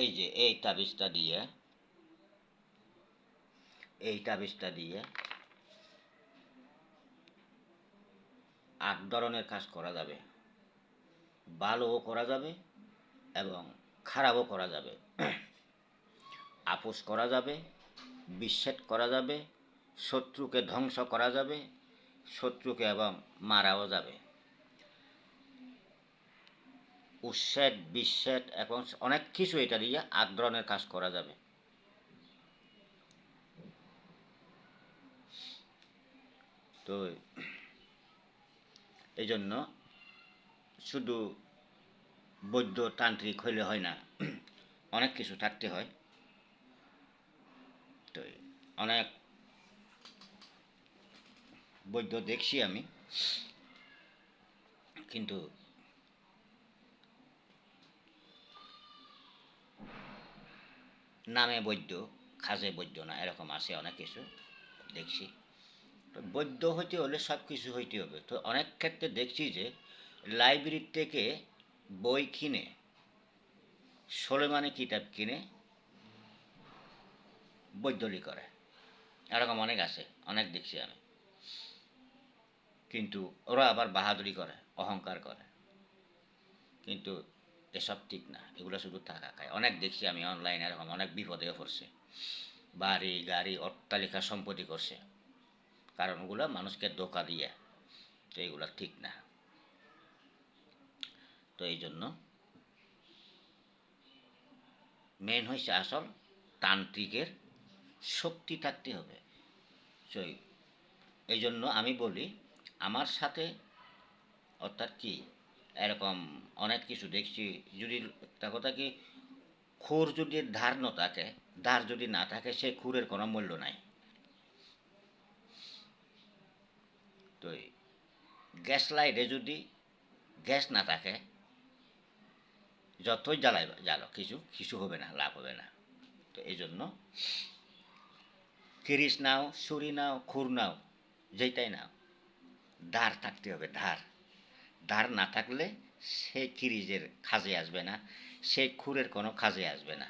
এই যে, এই তাবিজটা দিয়ে, এই তাবিজটা দিয়ে আট ধরনের কাজ করা যাবে। ভালোও করা যাবে এবং খারাপও করা যাবে। আপোষ করা যাবে, বিচ্ছেদ করা যাবে, শত্রুকে ধ্বংস করা যাবে, শত্রুকে এবং মারাও যাবে। উচ্ছেদ বিচ্ছেদ এবং অনেক কিছু এটা দিয়ে ধরনের কাজ করা যাবে। তো এই জন্য শুধু বৈদ্য তান্ত্রিক হইলে হয় না, অনেক কিছু থাকতে হয়। তো অনেক বৈদ্য দেখছি আমি, কিন্তু নামে বৈদ্য, খাজে বৈদ্য না, এরকম আছে অনেক কিছু, দেখছি। তো বৈদ্য হইতে হলে সব কিছু হইতে হবে। তো অনেক ক্ষেত্রে দেখছি যে লাইব্রেরি থেকে বই কিনে, সোলেমানি কিতাব কিনে বৈদ্যলি করে। এরকম অনেক আছে, অনেক দেখছি আমি। কিন্তু ওরা আবার বাহাদুরি করে, অহংকার করে। কিন্তু এসব ঠিক না, এগুলো শুধু টাকা খায় অনেক দেখছি আমি অনলাইনে এরকম, অনেক বিপদেও পড়ছে। বাড়ি, গাড়ি, অট্টালিকা সম্পত্তি করছে। কারণ ওগুলো মানুষকে ধোকা দিয়ে, তো এইগুলো ঠিক না। তো এই জন্য মেন হয়েছে আসল তান্ত্রিকের শক্তি থাকতে হবে। এই জন্য আমি বলি, আমার সাথে অর্থাৎ কি? এরকম অনেক কিছু দেখছি। যদি একটা কথা কি, খুর যদি ধার ন থাকে, ধার যদি না থাকে সেই খুরের কোনো মূল্য নাই। তো গ্যাস লাইটে যদি গ্যাস না থাকে, যতই জ্বালাই জ্বালো কিছু কিছু হবে না, লাভ হবে না। তো এই জন্য কিরিস নাও, ছুরি নাও, খুর নাও যেটাই নাও, ধার থাকতে হবে, ধার। ধার না থাকলে সে কিরিজের কাজে আসবে না সে খুরের কোনো কাজে আসবে না।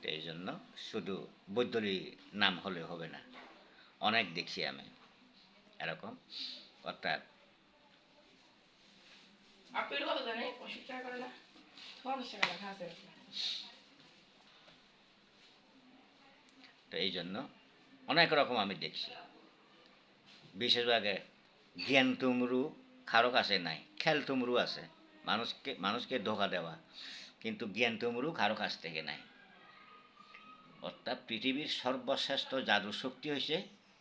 তো এই জন্য শুধু বৈদ্যলি নাম হলে হবে না। অনেক দেখছি আমি এরকম অর্থাৎ তো এই জন্য অনেক রকম আমি দেখছি। বিশেষভাগে জ্ঞান তুমরু কারও কাছে নাই, খেল তুমরু আছে, মানুষকে মানুষকে ধোকা দেওয়া, কিন্তু জ্ঞান তুমরু কারও কাছ থেকে নাই। অর্থাৎ পৃথিবীর সর্বশ্রেষ্ঠ জাদু শক্তি হয়েছে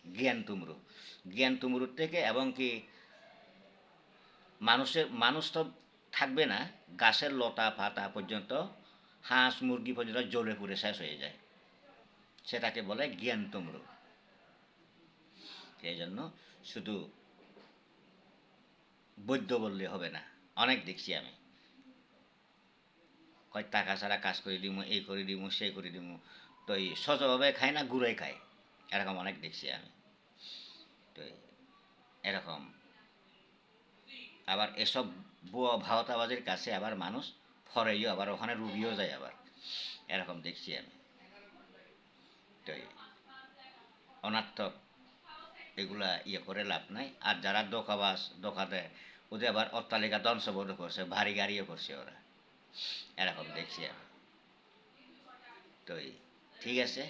জ্ঞান তুমরু। জ্ঞান তুমরুর থেকে এবং কি মানুষের, মানুষ তো থাকবে না, গাছের লতা পাতা পর্যন্ত, হাঁস মুরগি পর্যন্ত জ্বলে পুড়ে শেষ হয়ে যায়। সেটাকে বলে জ্ঞান তুমরু। এই জন্য শুধু বৈদ্য বললে হবে না। অনেক দেখছি আমি। কয়, টাকা ছাড়া কাজ করে দিমু, এই করে দিমু, সেই করে দিমু। তো এই সজভাবে খায় না গুঁড়োই খায়? এরকম অনেক দেখছি আমি। তো এরকম। আবার এসব বুয়া ভাওতাবাজের কাছে আবার মানুষ ফরেইও আবার, ওখানে রুগীও যায় আবার। এরকম দেখছি আমি। তো অনার্থক এগুলা ইয়ে করে লাভ নাই। আর যারা দোকাবাস দোকা দেয় ওদের আবার অট্টালিকা ধ্বংসবোধ করছে, ভারী গাড়িও করছে ওরা। এরকম দেখছি আমি। তো ঠিক আছে,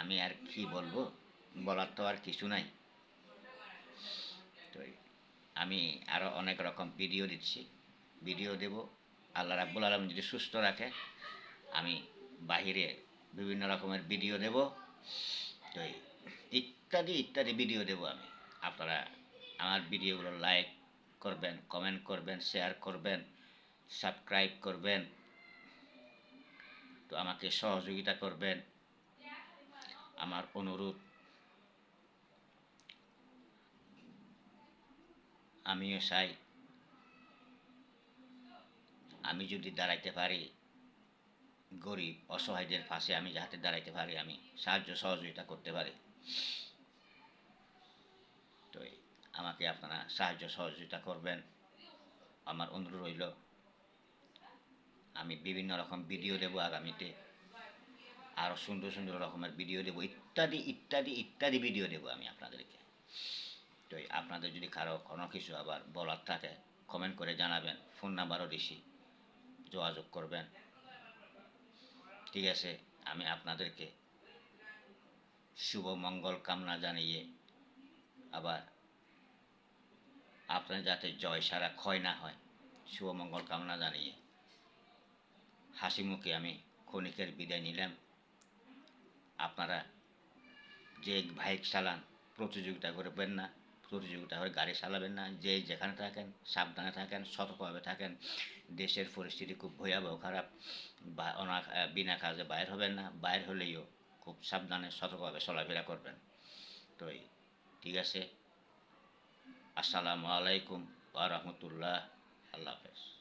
আমি আর কি বলব? বলার তো আর কিছু নাই। তো আমি আরও অনেক রকম ভিডিও দিচ্ছি। ভিডিও দেব। আল্লাহ রাব্বুল আলম যদি সুস্থ রাখে, আমি বাহিরে বিভিন্ন রকমের ভিডিও দেব। তো ইত্যাদি ইত্যাদি ভিডিও দেব আমি। আপনারা আমার ভিডিওগুলো লাইক করবেন কমেন্ট করবেন শেয়ার করবেন সাবস্ক্রাইব করবেন। তো আমাকে সহযোগিতা করবেন। আমার অনুরোধ। আমিও চাই। আমি যদি দাঁড়াইতে পারি, গরিব, অসহায়দের পাশে আমি যাহাতে দাঁড়াইতে পারি, আমি সাহায্য, সহযোগিতা করতে পারি। তো আমাকে আপনারা সাহায্য সহযোগিতা করবেন। আমার অনুরোধ রইল, আমি বিভিন্ন রকম ভিডিও দেবো আগামীতে। আরও সুন্দর সুন্দর রকমের ভিডিও দেবো, ইত্যাদি ইত্যাদি ইত্যাদি ভিডিও দেবো আমি আপনাদেরকে। তো আপনাদের যদি কারও কোনো কিছু আবার বলার থাকে কমেন্ট করে জানাবেন। ফোন নাম্বারও দিছি, যোগাযোগ করবেন। ঠিক আছে, আমি আপনাদেরকে শুভ মঙ্গল কামনা জানিয়ে আবার আপনার যাতে জয় সারা ক্ষয় না হয়, শুভ মঙ্গল কামনা জানিয়ে হাসি মুখে আমি ক্ষণিকের বিদায় নিলাম। আপনারা যে বাইক চালান, প্রতিযোগিতা করবেন না, প্রতিযোগিতা করে গাড়ি চালাবেন না, যে যেখানে থাকেন, সাবধানে থাকেন, সতর্কভাবে থাকেন, দেশের পরিস্থিতি খুব ভয়াবহ, খারাপ, বা অনা বিনা কাজে বাইর হবেন না, বাইর হলেও খুব সাবধানে সতর্কভাবে চলাফেরা করবেন। তো ঠিক আছে। আসসালামু আলাইকুম রাহমাতুল্লাহ। আল্লাহ হাফেজ।